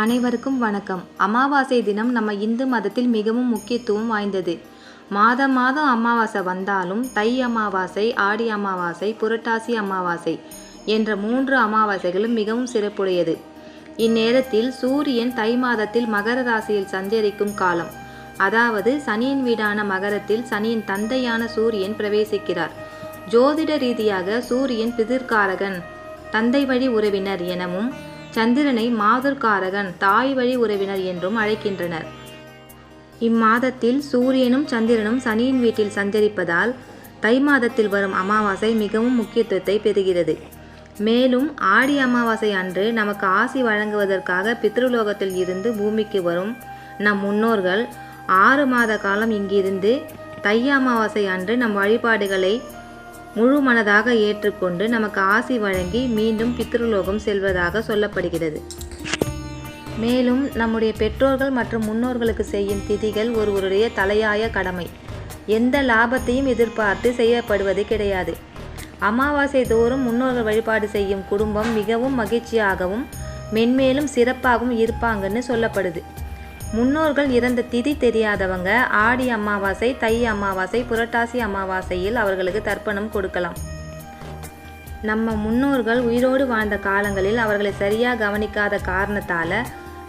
அனைவருக்கும் வணக்கம். அமாவாசை தினம் நம்ம இந்து மதத்தில் மிகவும் முக்கியத்துவம் வாய்ந்தது. மாதம் மாதம் அமாவாசை வந்தாலும் தை அமாவாசை ஆடி அமாவாசை புரட்டாசி அமாவாசை என்ற மூன்று அமாவாசைகளும் மிகவும் சிறப்புடையது. இந்நேரத்தில் சூரியன் தை மாதத்தில் மகர ராசியில் சஞ்சரிக்கும் காலம். அதாவது சனியின் வீடான மகரத்தில் சனியின் தந்தையான சூரியன் பிரவேசிக்கிறார். ஜோதிட ரீதியாக சூரியன் பிதிர்காரகன் தந்தை வழி உறவினர் எனவும் சந்திரனை மாதர்காரகன் தாய் வழி உறவினர் என்றும் அழைக்கின்றனர். இம்மாதத்தில் சூரியனும் சந்திரனும் சனியின் வீட்டில் சஞ்சரிப்பதால் தை மாதத்தில் வரும் அமாவாசை மிகவும் முக்கியத்துவத்தை பெறுகிறது. மேலும் ஆடி அமாவாசை அன்று நமக்கு ஆசி வழங்குவதற்காக பித்ருலோகத்தில் இருந்து பூமிக்கு வரும் நம் முன்னோர்கள் ஆறு மாத காலம் இங்கிருந்து தை அமாவாசை அன்று நம் வழிபாடுகளை முழு மனதாக ஏற்றுக்கொண்டு நமக்கு ஆசி வழங்கி மீண்டும் பித்ருலோகம் செல்வதாக சொல்லப்படுகிறது. மேலும் நம்முடைய பெற்றோர்கள் மற்றும் முன்னோர்களுக்கு செய்யும் திதிகள் ஒருவருடைய தலையாய கடமை. எந்த லாபத்தையும் எதிர்பார்த்து செய்யப்படுவது கிடையாது. அமாவாசை தோறும் முன்னோர்கள் வழிபாடு செய்யும் குடும்பம் மிகவும் மகிழ்ச்சியாகவும் மென்மேலும் சிறப்பாகவும் இருப்பாங்கன்னு சொல்லப்படுது. முன்னோர்கள் இறந்த திதி தெரியாதவங்க ஆடி அமாவாசை தை அமாவாசை புரட்டாசி அமாவாசையில் அவர்களுக்கு தர்ப்பணம் கொடுக்கலாம். நம்ம முன்னோர்கள் உயிரோடு வாழ்ந்த காலங்களில் அவர்களை சரியாக கவனிக்காத காரணத்தால்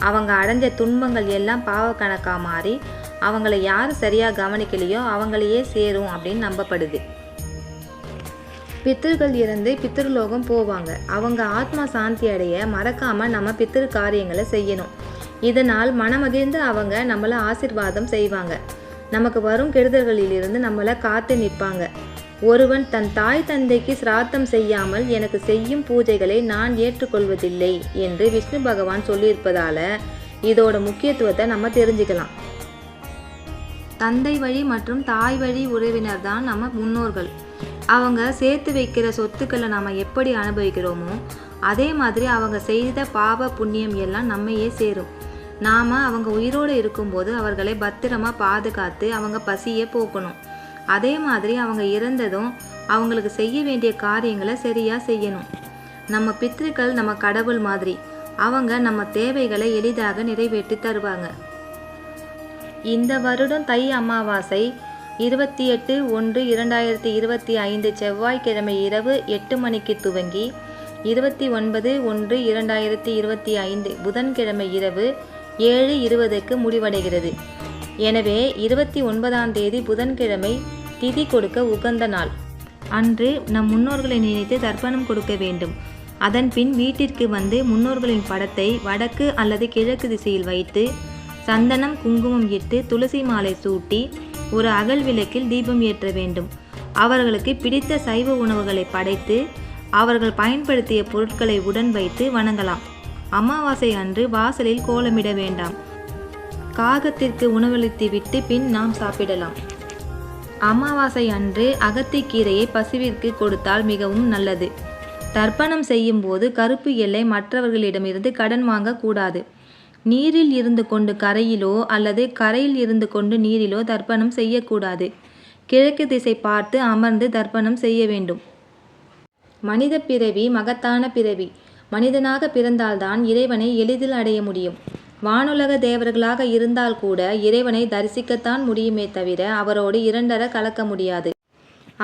அவங்க அடைஞ்ச துன்பங்கள் எல்லாம் பாவக்கணக்காக மாறி அவங்கள யார் சரியாக கவனிக்கலையோ அவங்களையே சேரும் அப்படின்னு நம்பப்படுது. பித்தர்கள் இறந்து பித்திருலோகம் போவாங்க. அவங்க ஆத்மா சாந்தி அடைய மறக்காமல் நம்ம பித்திரு காரியங்களை செய்யணும். இதனால் மனமகிழ்ந்து அவங்க நம்மளை ஆசிர்வாதம் செய்வாங்க. நமக்கு வரும் கெடுதல்களிலிருந்து நம்மளை காத்து நிற்பாங்க. ஒருவன் தன் தாய் தந்தைக்கு சிராத்தம் செய்யாமல் எனக்கு செய்யும் பூஜைகளை நான் ஏற்றுக்கொள்வதில்லை என்று விஷ்ணு பகவான் சொல்லியிருப்பதால இதோட முக்கியத்துவத்தை நம்ம தெரிஞ்சுக்கலாம். தந்தை வழி மற்றும் தாய் வழி உறவினர் தான் நம்ம முன்னோர்கள். அவங்க சேர்த்து வைக்கிற சொத்துக்களை நாம் எப்படி அனுபவிக்கிறோமோ அதே மாதிரி அவங்க செய்த பாவ புண்ணியம் எல்லாம் நம்மையே சேரும். நாம் அவங்க உயிரோடு இருக்கும்போது அவர்களை பத்திரமா பாதுகாத்து அவங்க பசியை போக்கணும். அதே மாதிரி அவங்க இறந்ததும் அவங்களுக்கு செய்ய வேண்டிய காரியங்களை சரியாக செய்யணும். நம்ம பித்ருக்கள் நம்ம கடவுள் மாதிரி. அவங்க நம்ம தேவைகளை எளிதாக நிறைவேற்றி தருவாங்க. இந்த வருடம் தை அமாவாசை இருபத்தி எட்டு ஒன்று இரண்டாயிரத்தி இருபத்தி ஐந்து செவ்வாய்க்கிழமை இரவு எட்டு மணிக்கு துவங்கி இருபத்தி ஒன்பது ஒன்று இரண்டாயிரத்தி இருபத்தி ஐந்து புதன்கிழமை இரவு ஏழு இருபதுக்கு முடிவடைகிறது. எனவே இருபத்தி ஒன்பதாம் தேதி புதன்கிழமை திதி கொடுக்க உகந்த நாள். அன்று நம் முன்னோர்களை நினைத்து தர்ப்பணம் கொடுக்க வேண்டும். அதன் பின் வீட்டிற்கு வந்து முன்னோர்களின் படத்தை வடக்கு அல்லது கிழக்கு திசையில் வைத்து சந்தனம் குங்குமம் இட்டு துளசி மாலை சூட்டி ஒரு அகல் விளக்கில் தீபம் ஏற்ற வேண்டும். அவர்களுக்கு பிடித்த சைவ உணவுகளை படைத்து அவர்கள் பயன்படுத்திய பொருட்களை உடன் வைத்து வணங்கலாம். அமாவாசை அன்று வாசலில் கோலமிட வேண்டாம். காகத்திற்கு உணவளித்து விட்டு பின் நாம் சாப்பிடலாம். அமாவாசை அன்று அகத்திக்கீரையை பசுவிற்கு கொடுத்தால் மிகவும் நல்லது. தர்ப்பணம் செய்யும் போது கருப்பு எல்லை மற்றவர்களிடமிருந்து கடன் வாங்கக்கூடாது நீரில் இருந்து கொண்டு கரையிலோ அல்லது கரையில் இருந்து கொண்டு நீரிலோ தர்ப்பணம் செய்யக்கூடாது. கிழக்கு திசை பார்த்து அமர்ந்து தர்ப்பணம் செய்ய வேண்டும். மனித பிறவி மகத்தான பிறவி. மனிதனாக பிறந்தால்தான் இறைவனை எளிதில் அடைய முடியும். வானுலக தேவர்களாக இருந்தால் கூட இறைவனை தரிசிக்கத்தான் முடியுமே தவிர அவரோடு இரண்டர கலக்க முடியாது.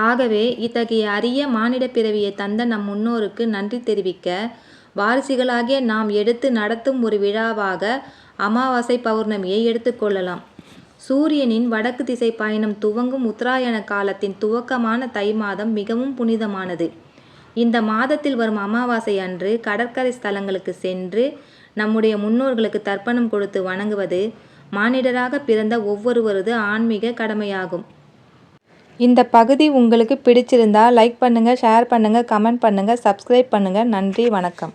ஆகவே இத்தகைய அரிய மானிட பிறவியை தந்த நம் முன்னோருக்கு நன்றி தெரிவிக்க வாரிசுகளாகிய நாம் எடுத்து நடத்தும் ஒரு விழாவாக அமாவாசை பௌர்ணமியை எடுத்துக்கொள்ளலாம் சூரியனின் வடக்கு திசை பயணம் துவங்கும் உத்தராயண காலத்தின் துவக்கமான தை மாதம் மிகவும் புனிதமானது. இந்த மாதத்தில் வரும் அமாவாசை அன்று கடற்கரை ஸ்தலங்களுக்கு சென்று நம்முடைய முன்னோர்களுக்கு தர்ப்பணம் கொடுத்து வணங்குவது மானிடராக பிறந்த ஒவ்வொருவரது ஆன்மீக கடமையாகும். இந்த பகுதி உங்களுக்கு பிடிச்சிருந்தா லைக் பண்ணுங்கள் ஷேர் பண்ணுங்கள் கமெண்ட் பண்ணுங்கள் சப்ஸ்கிரைப் பண்ணுங்கள் நன்றி வணக்கம்.